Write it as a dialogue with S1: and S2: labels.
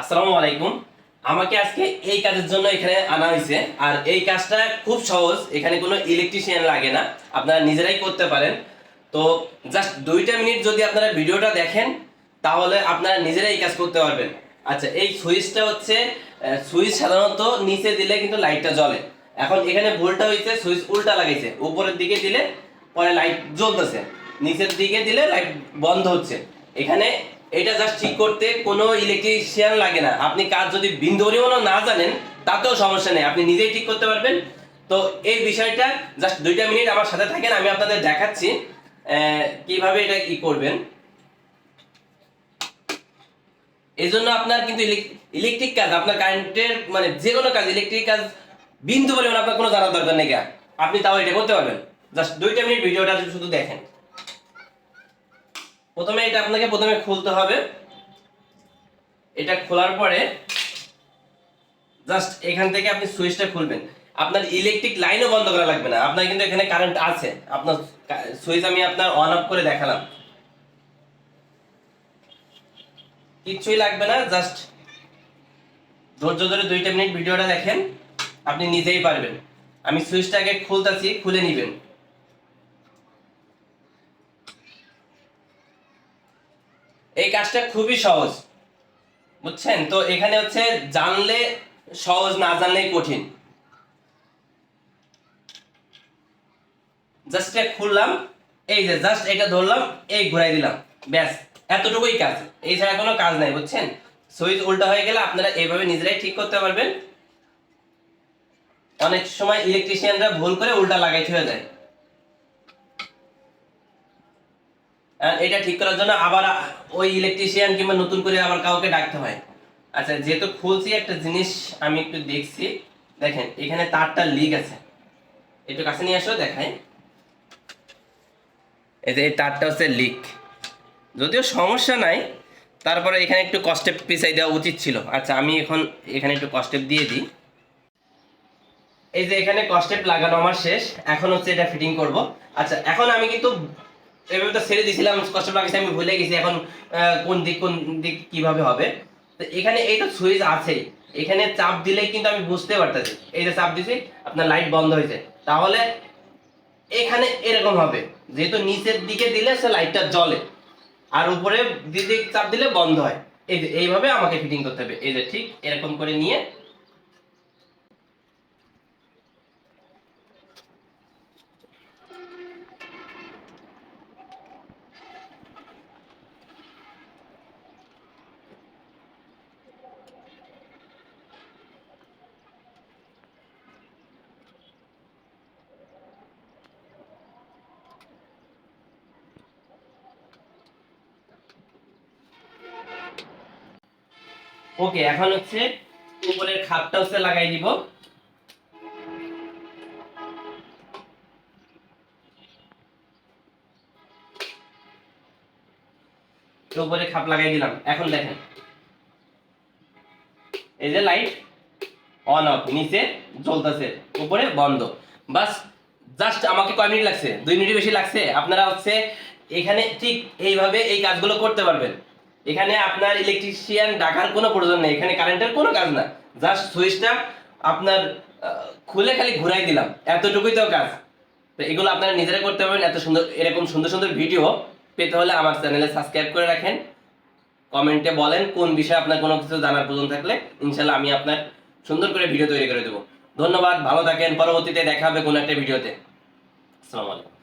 S1: আসসালামু আলাইকুম। আমাকে আজকে এই কাজের জন্য এখানে আনা হয়েছে। আর এই কাজটা খুব সহজ, এখানে কোনো ইলেকট্রিশিয়ান লাগে না। আপনারা নিজেরাই করতে পারেন। তো জাস্ট দুইটা মিনিট যদি আপনারা ভিডিওটা দেখেন, তাহলে আপনারা নিজেরাই এই কাজ করতে পারবেন। আচ্ছা এই সুইচটা হচ্ছে সুইচ সাধারণত নিচে দিলে কিন্তু লাইটটা জ্বলে। এখন এখানে ভুলটা হয়েছে, সুইচ উল্টা লাগাইছে। উপরের দিকে দিলে পরে লাইট জ্বলতেছে। নিচের দিকে দিলে লাইট বন্ধ হচ্ছে। এখানে এটা জাস্ট ঠিক করতে কোনো ইলেকট্রিশিয়ান লাগে না। আপনি কাজ যদি বিন্দু পরিমাণও না জানেন, তাতেও সমস্যা নেই। আপনি নিজেই ঠিক করতে পারবেন। তো এই বিষয়টা জাস্ট দুইটা মিনিট আমার সাথে থাকেন, আমি আপনাদের দেখাচ্ছি কীভাবে এটা কি করবেন। এই জন্য আপনার কিন্তু ইলেকট্রিক কাজ, আপনার কারেন্টের মানে যে কোনো কাজ ইলেকট্রিক কাজ বিন্দু পরিমাণ আপনার কোনো জানার দরকার নেই। আপনি তাও এটা করতে পারবেন। জাস্ট দুইটা মিনিট ভিডিওটা শুধু দেখেন। প্রথমে এটা আপনাকে প্রথমে খুলতে হবে। এটা খোলার পরে জাস্ট এখান থেকে আপনি সুইচটা খুলবেন। আপনার ইলেকট্রিক লাইনও বন্ধ করা লাগবে না। আপনার কিন্তু এখানে কারেন্ট আছে। আপনার সুইচ আমি আপনার অন অফ করে দেখালাম। কিচ্ছুই লাগবে না জাস্ট ধৈর্য ধরে দুইটা মিনিট ভিডিওটা দেখেন। আপনি নিজেই পারবেন। আমি সুইচটাকে খুলতেছি, খুলে নিবেন। এই কাজটা খুবই সহজ। বুঝছেন? তো এখানে হচ্ছে জানলে সহজ, না জানলেই কঠিন। জাস্ট এটা খুললাম, এই যে জাস্ট এটা ধরলাম, এই ঘুরাই দিলাম। ব্যাস, এতটুকুই কাজ। এই ছাড়া কোনো কাজ নাই, বুঝছেন? সুইচ উল্টা হয়ে গেলে আপনারা এইভাবে নিজেরাই ঠিক করতে পারবেন। অনেক সময় ইলেকট্রিশিয়ানরা ভুল করে উল্টা লাগাইতে হয়ে যায়। এটা ঠিক করার জন্য আবার ওই ইলেকট্রিশিয়ান কিংবা নতুন করে আবার কাউকে ডাকতে হয়। আচ্ছা যেহেতু খুলছি একটা জিনিস আমি একটু দেখছি, দেখেন, এখানে তারটা লিক আছে। একটু কাছে নিয়ে আসো দেখাই। এই যে এই তারটা হচ্ছে লিক যদিও সমস্যা নাই, তারপরে এখানে একটু কস্টেপ পিছাই দেওয়া উচিত ছিল। আচ্ছা আমি এখন এখানে একটু কস্টেপ দিয়ে দিই। এই যে এখানে কস্টেপ লাগানো আমার শেষ, এখন হচ্ছে এটা ফিটিং করব। আচ্ছা এখন আমি কিন্তু এভাবে তো ছেড়ে দিয়েছিলাম কস্টেপ লাগাইছি আমি ভুলে গেছি এখন কোন দিক কোন দিক কীভাবে হবে। তো এখানে এই তো সুইচ আছেই। এখানে চাপ দিলেই কিন্তু আমি বুঝতে পারতেছি। এই যে চাপ দিছি, আপনার লাইট বন্ধ হয়েছে। তাহলে এখানে এরকম হবে। যেহেতু নিচের দিকে দিলে সে লাইটটা জ্বলে, আর উপরে দিকে চাপ দিলে বন্ধ হয়। এই যে, এইভাবে আমাকে ফিটিং করতে হবে। এই যে ঠিক এরকম করে নিয়ে ওকে, এখন হচ্ছে উপরের খাপটা হচ্ছে লাগাই দিব। উপরে খাপ লাগাই দিলাম। এখন দেখেন। এই যে লাইট অন, অফ, নিচে জ্বলতেছে, উপরে বন্ধ। বাস, জাস্ট আমাকে কয় মিনিট লাগছে? দুই মিনিট বেশি লাগছে? আপনারা হচ্ছে এখানে ঠিক এইভাবে এই কাজগুলো করতে পারবেন। এখানে আপনার ইলেকট্রিশিয়ান ডাকার কোনো প্রয়োজন নেই। এখানে কারেন্টের কোনো কাজ না। জাস্ট সুইচটা আপনার খুলে খালি ঘুরাই দিলাম। এতটুকুই তো কাজ। তো এগুলো আপনারা নিজেরা করতে পারবেন। এত সুন্দর, এরকম সুন্দর সুন্দর ভিডিও পেতে হলে আমার চ্যানেলে সাবস্ক্রাইব করে রাখেন। কমেন্টে বলেন কোন বিষয়ে আপনার কোনো কিছু জানার প্রয়োজন থাকলে। ইনশাল্লাহ আমি আপনার সুন্দর করে ভিডিও তৈরি করে দেবো। ধন্যবাদ, ভালো থাকেন। পরবর্তীতে দেখা হবে কোনো একটা ভিডিওতে আসসালামু আলাইকুম।